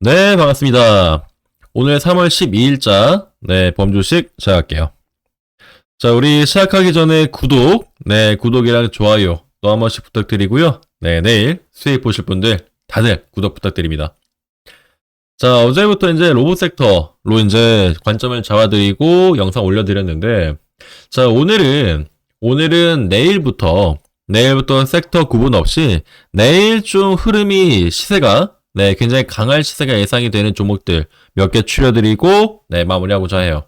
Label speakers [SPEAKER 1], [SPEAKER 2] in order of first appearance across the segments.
[SPEAKER 1] 네, 반갑습니다. 오늘 3월 12일자, 네, 범주식 시작할게요. 자, 우리 시작하기 전에 구독, 네, 구독이랑 좋아요 또 한 번씩 부탁드리고요. 네, 내일 수익 보실 분들 다들 구독 부탁드립니다. 자, 어제부터 이제 로봇 섹터로 이제 관점을 잡아드리고 영상 올려드렸는데, 자, 오늘은, 오늘은 내일부터, 내일부터 섹터 구분 없이 내일 좀 흐름이 시세가 네, 굉장히 강할 시세가 예상이 되는 종목들 몇 개 추려드리고, 네, 마무리하고자 해요.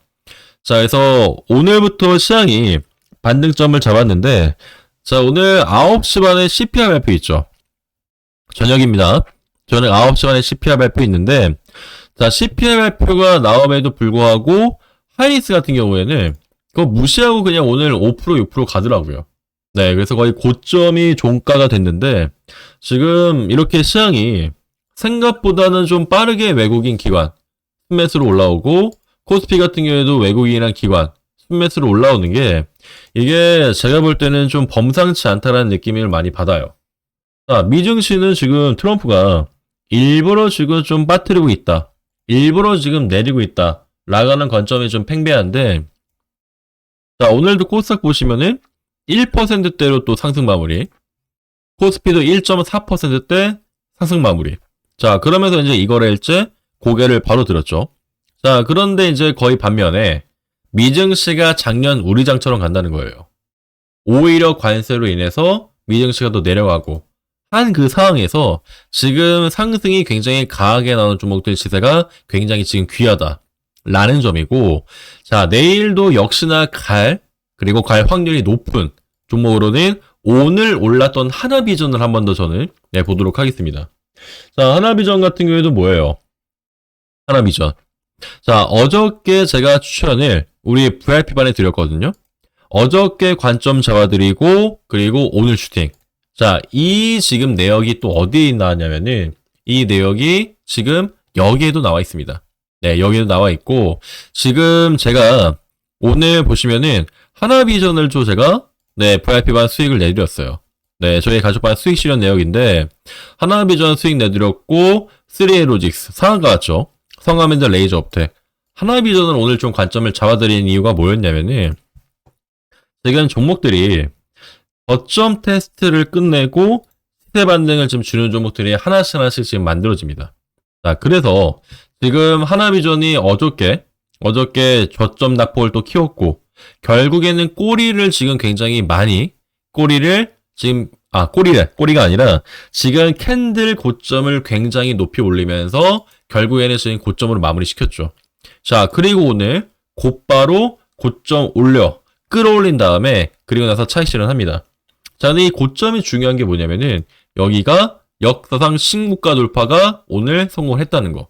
[SPEAKER 1] 자, 그래서 오늘부터 시장이 반등점을 잡았는데, 자, 오늘 9시 반에 CPR 발표 있죠. 저녁입니다. 저는 9시 반에 CPR 발표 있는데, 자, CPR 발표가 나옴에도 불구하고, 하이닉스 같은 경우에는, 그거 무시하고 그냥 오늘 5% 6% 가더라고요. 네, 그래서 거의 고점이 종가가 됐는데, 지금 이렇게 시장이 생각보다는 좀 빠르게 외국인 기관 순매수로 올라오고 코스피 같은 경우에도 외국인이랑 기관 순매수로 올라오는 게 이게 제가 볼 때는 좀 범상치 않다라는 느낌을 많이 받아요. 자, 미증시는 지금 트럼프가 일부러 지금 좀 빠뜨리고 있다. 일부러 지금 내리고 있다. 라가는 관점이 좀 팽배한데 자, 오늘도 코스닥 보시면은 1%대로 또 상승 마무리. 코스피도 1.4%대 상승 마무리. 자, 그러면서 이제 이거래일제 고개를 바로 들었죠. 자, 그런데 이제 거의 반면에 미증시가 작년 우리장처럼 간다는 거예요. 오히려 관세로 인해서 미증시가 더 내려가고 한 그 상황에서 지금 상승이 굉장히 강하게 나오는 종목들 시세가 굉장히 지금 귀하다. 라는 점이고, 자, 내일도 역시나 갈, 그리고 갈 확률이 높은 종목으로는 오늘 올랐던 하나 비전을 한 번 더 저는 네, 보도록 하겠습니다. 자, 하나비전 같은 경우에도 뭐예요? 하나비전. 자, 어저께 제가 추천을 우리 VIP반에 드렸거든요. 어저께 관점 잡아드리고, 그리고 오늘 슈팅. 자, 이 지금 내역이 또 어디에 나왔냐면은, 이 내역이 지금 여기에도 나와 있습니다. 네, 여기에도 나와 있고, 지금 제가 오늘 보시면은, 하나비전을 좀 제가, 네, VIP반 수익을 내드렸어요. 네, 저희 가족반 수익 실현 내역인데, 하나비전 수익 내드렸고, 3A 로직스, 상한가 같죠? 성화면제 레이저 업텍. 하나비전을 오늘 좀 관점을 잡아드리는 이유가 뭐였냐면은, 지금 종목들이 거점 테스트를 끝내고 시세 반등을 좀 주는 종목들이 하나씩 하나씩 지금 만들어집니다. 자, 그래서 지금 하나비전이 어저께, 어저께 저점 낙폭을 또 키웠고, 결국에는 꼬리를 지금 굉장히 많이, 꼬리를 지금, 아, 꼬리래. 꼬리가 아니라, 지금 캔들 고점을 굉장히 높이 올리면서, 결국에는 지금 고점으로 마무리 시켰죠. 자, 그리고 오늘 곧바로 고점 올려, 끌어올린 다음에, 그리고 나서 차익 실현합니다. 자, 근데 이 고점이 중요한 게 뭐냐면은, 여기가 역사상 신고가 돌파가 오늘 성공했다는 거.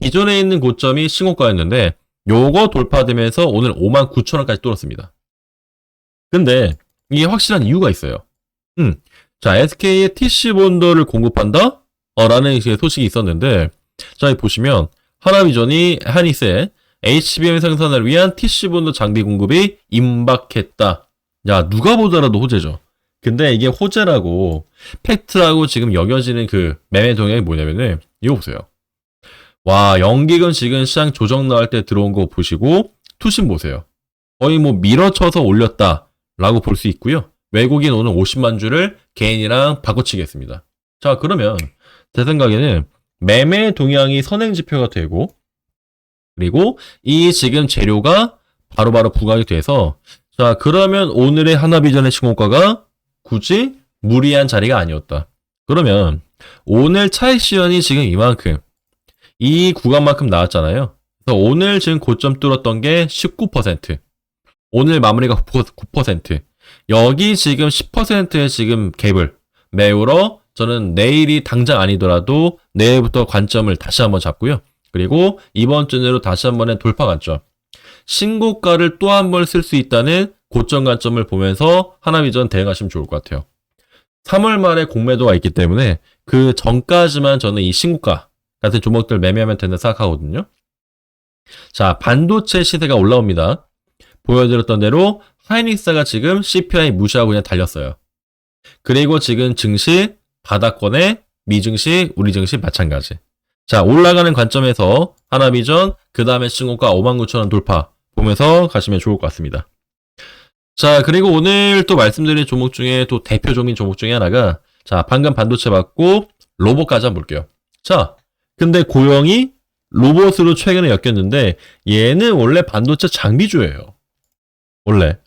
[SPEAKER 1] 기존에 있는 고점이 신고가였는데, 요거 돌파되면서 오늘 59,000원까지 뚫었습니다. 근데, 이게 확실한 이유가 있어요. 음. 자, SK의 TC 본더를 공급한다? 어, 라는 소식이 있었는데, 자, 여기 보시면, 하나비전이 한이세 HBM 생산을 위한 TC 본더 장비 공급이 임박했다. 야, 누가 보더라도 호재죠. 근데 이게 호재라고, 팩트라고 지금 여겨지는 그 매매 동향이 뭐냐면은, 이거 보세요. 와, 연기금 지금 시장 조정 나올 때 들어온 거 보시고, 투신 보세요. 거의 뭐 밀어쳐서 올렸다. 라고 볼 수 있고요. 외국인 오늘 50만 주를 개인이랑 바꿔치겠습니다. 자, 그러면 제 생각에는 매매 동향이 선행 지표가 되고 그리고 이 지금 재료가 바로 바로 부각이 돼서 자, 그러면 오늘의 하나비전의 신고가가 굳이 무리한 자리가 아니었다. 그러면 오늘 차익 시연이 지금 이만큼 이 구간만큼 나왔잖아요. 그래서 오늘 지금 고점 뚫었던 게 19%. 오늘 마무리가 9%. 여기 지금 10%의 지금 갭을 메우러 저는 내일이 당장 아니더라도 내일부터 관점을 다시 한번 잡고요. 그리고 이번 주 내로 다시 한 번의 돌파 관점. 신고가를 또 한 번 쓸 수 있다는 고점 관점을 보면서 하나비전 대응하시면 좋을 것 같아요. 3월 말에 공매도가 있기 때문에 그 전까지만 저는 이 신고가 같은 종목들 매매하면 된다 생각하거든요. 자, 반도체 시세가 올라옵니다. 보여드렸던 대로 하이닉스가 지금 CPI 무시하고 그냥 달렸어요. 그리고 지금 증시 바닥권에 미증시, 우리 증시 마찬가지. 자, 올라가는 관점에서 하나비전, 그 다음에 신고가 59,000원 돌파 보면서 가시면 좋을 것 같습니다. 자, 그리고 오늘 또 말씀드린 종목 중에 또 대표적인 종목 중에 하나가 자, 방금 반도체 받고 로봇까지 한번 볼게요. 자, 근데 고영이 로봇으로 최근에 엮였는데 얘는 원래 반도체 장비주예요. 원래.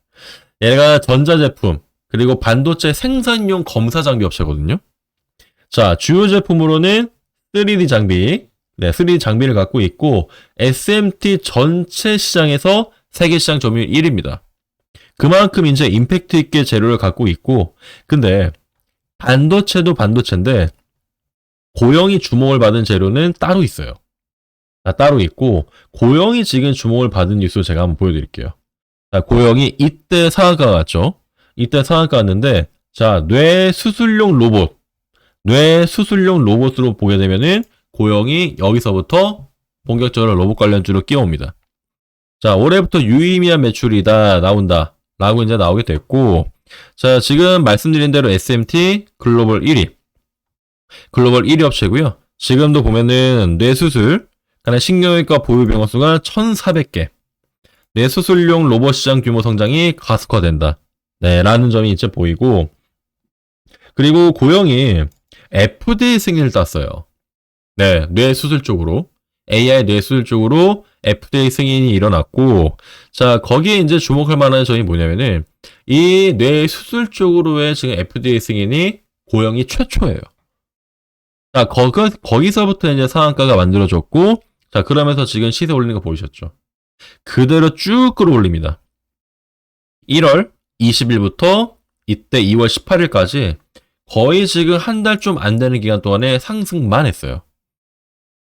[SPEAKER 1] 얘가 전자제품 그리고 반도체 생산용 검사 장비 업체거든요. 자, 주요 제품으로는 3D 장비, 네, 3D 장비를 갖고 있고 SMT 전체 시장에서 세계 시장 점유율 1위입니다. 그만큼 이제 임팩트 있게 재료를 갖고 있고 근데 반도체도 반도체인데 고영이 주목을 받은 재료는 따로 있어요. 아, 따로 있고 고영이 지금 주목을 받은 뉴스 제가 한번 보여드릴게요. 자, 고영이 이때 상한가 갔죠. 이때 상한가 갔는데 자, 뇌 수술용 로봇, 뇌 수술용 로봇으로 보게 되면은 고영이 여기서부터 본격적으로 로봇 관련주로 끼워옵니다. 자, 올해부터 유의미한 매출이다 나온다 라고 이제 나오게 됐고 자, 지금 말씀드린 대로 SMT 글로벌 1위. 글로벌 1위 업체고요. 지금도 보면은 뇌수술, 간의 신경외과 보유 병원 수가 1,400개. 뇌수술용 로봇 시장 규모 성장이 가속화된다. 네, 라는 점이 이제 보이고 그리고 고영이 FDA 승인을 땄어요. 네, 뇌수술 쪽으로 AI 뇌수술 쪽으로 FDA 승인이 일어났고 자, 거기에 이제 주목할 만한 점이 뭐냐면은 이 뇌 수술 쪽으로의 지금 FDA 승인이 고영이 최초예요. 자, 거기, 거기서부터 이제 상한가가 만들어졌고, 자, 그러면서 지금 시세 올리는 거 보이셨죠? 그대로 쭉 끌어올립니다. 1월 20일부터 이때 2월 18일까지 거의 지금 한 달 좀 안 되는 기간 동안에 상승만 했어요.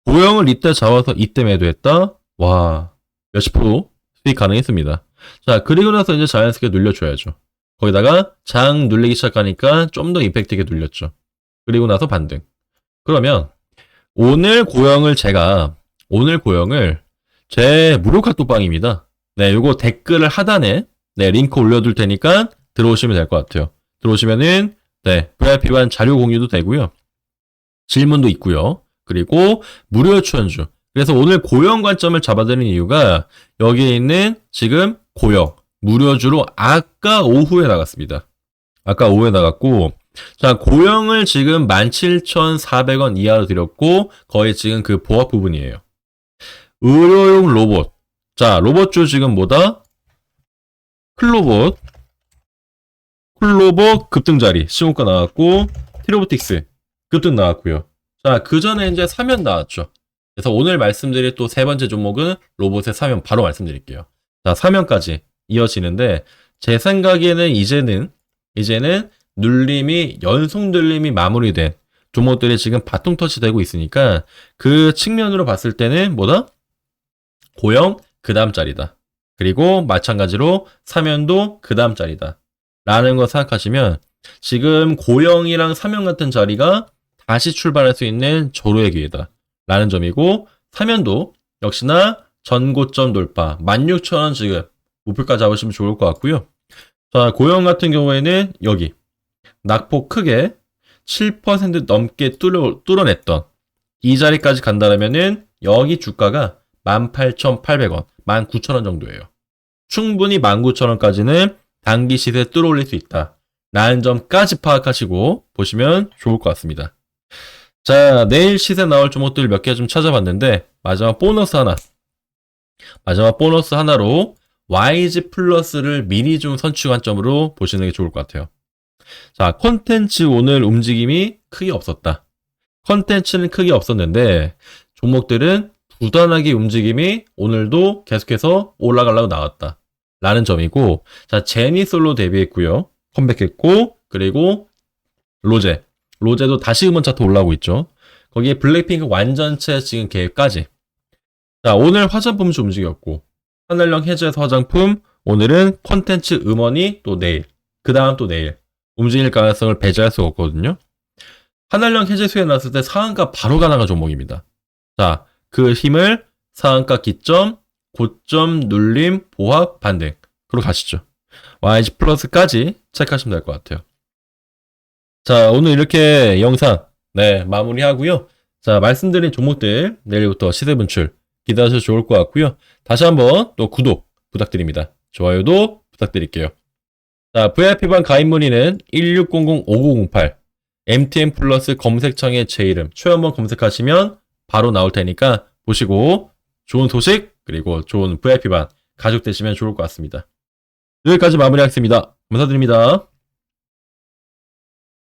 [SPEAKER 1] 고영을 이때 잡아서 이때 매도했다? 와, 몇십 프로 수익 가능했습니다. 자, 그리고 나서 이제 자연스럽게 눌려줘야죠. 거기다가 장 눌리기 시작하니까 좀 더 임팩트 있게 눌렸죠. 그리고 나서 반등. 그러면 오늘 고영을 제가 오늘 고영을 제 무료 카톡방입니다. 네, 요거 댓글을 하단에 네, 링크 올려둘 테니까 들어오시면 될 것 같아요. 들어오시면은 네, VIP반 자료 공유도 되고요. 질문도 있고요. 그리고 무료 추천주. 그래서 오늘 고영 관점을 잡아드는 이유가 여기에 있는 지금 고영 무료주로 아까 오후에 나갔습니다. 아까 오후에 나갔고 자 고영을 지금 17,400원 이하로 드렸고 거의 지금 그 보합 부분이에요. 의료용 로봇 자 로봇주 지금 뭐다? 클로봇 클로봇 급등자리 신고가 나왔고 티로보틱스 급등 나왔고요. 자 그 전에 이제 사면 나왔죠. 그래서 오늘 말씀드릴 또 세 번째 종목은 로봇의 사면 바로 말씀드릴게요. 자, 사면까지 이어지는데 제 생각에는 이제는 이제는 눌림이 연속 눌림이 마무리된 종목들이 지금 바통 터치되고 있으니까 그 측면으로 봤을 때는 뭐다? 고영 그 다음 자리다. 그리고 마찬가지로 사면도 그 다음 자리다. 라는 거 생각하시면 지금 고영이랑 사면 같은 자리가 다시 출발할 수 있는 조로의 기회다. 라는 점이고 사면도 역시나 전고점 돌파 16,000원 지금 목표가 잡으시면 좋을 것 같고요. 자 고영 같은 경우에는 여기 낙폭 크게 7% 넘게 뚫어, 뚫어냈던 이 자리까지 간다면은 여기 주가가 18,800원, 19,000원 정도예요. 충분히 19,000원까지는 단기 시세 뚫어올릴 수 있다. 라는 점까지 파악하시고 보시면 좋을 것 같습니다. 자, 내일 시세 나올 종목들 몇 개 좀 찾아봤는데, 마지막 보너스 하나. 마지막 보너스 하나로 YG 플러스를 미리 좀 선취 관점으로 보시는 게 좋을 것 같아요. 자, 콘텐츠 오늘 움직임이 크게 없었다. 콘텐츠는 크게 없었는데, 종목들은 부단하게 움직임이 오늘도 계속해서 올라가려고 나왔다. 라는 점이고, 자, 제니 솔로 데뷔했고요. 컴백했고, 그리고 로제. 로제도 다시 음원 차트 올라오고 있죠. 거기에 블랙핑크 완전체 지금 계획까지. 자, 오늘 화장품 좀 움직였고, 하늘령 해제에서 화장품, 오늘은 콘텐츠 음원이 또 내일, 그 다음 또 내일, 움직일 가능성을 배제할 수가 없거든요. 하늘령 해제 수에 나왔을 때 상한가 바로 가능한 종목입니다. 자, 그 힘을 상한가 기점, 고점, 눌림, 보합, 반등. 그로 가시죠. YG 플러스까지 체크하시면 될 것 같아요. 자, 오늘 이렇게 영상, 네, 마무리 하고요. 자, 말씀드린 종목들 내일부터 시세 분출 기대하셔도 좋을 것 같고요. 다시 한번 또 구독 부탁드립니다. 좋아요도 부탁드릴게요. 자, VIP반 가입 문의는 1600-5908 MTN 플러스 검색창에 제 이름 최연번 검색하시면 바로 나올 테니까 보시고 좋은 소식 그리고 좋은 VIP반 가족 되시면 좋을 것 같습니다. 여기까지 마무리하겠습니다. 감사드립니다.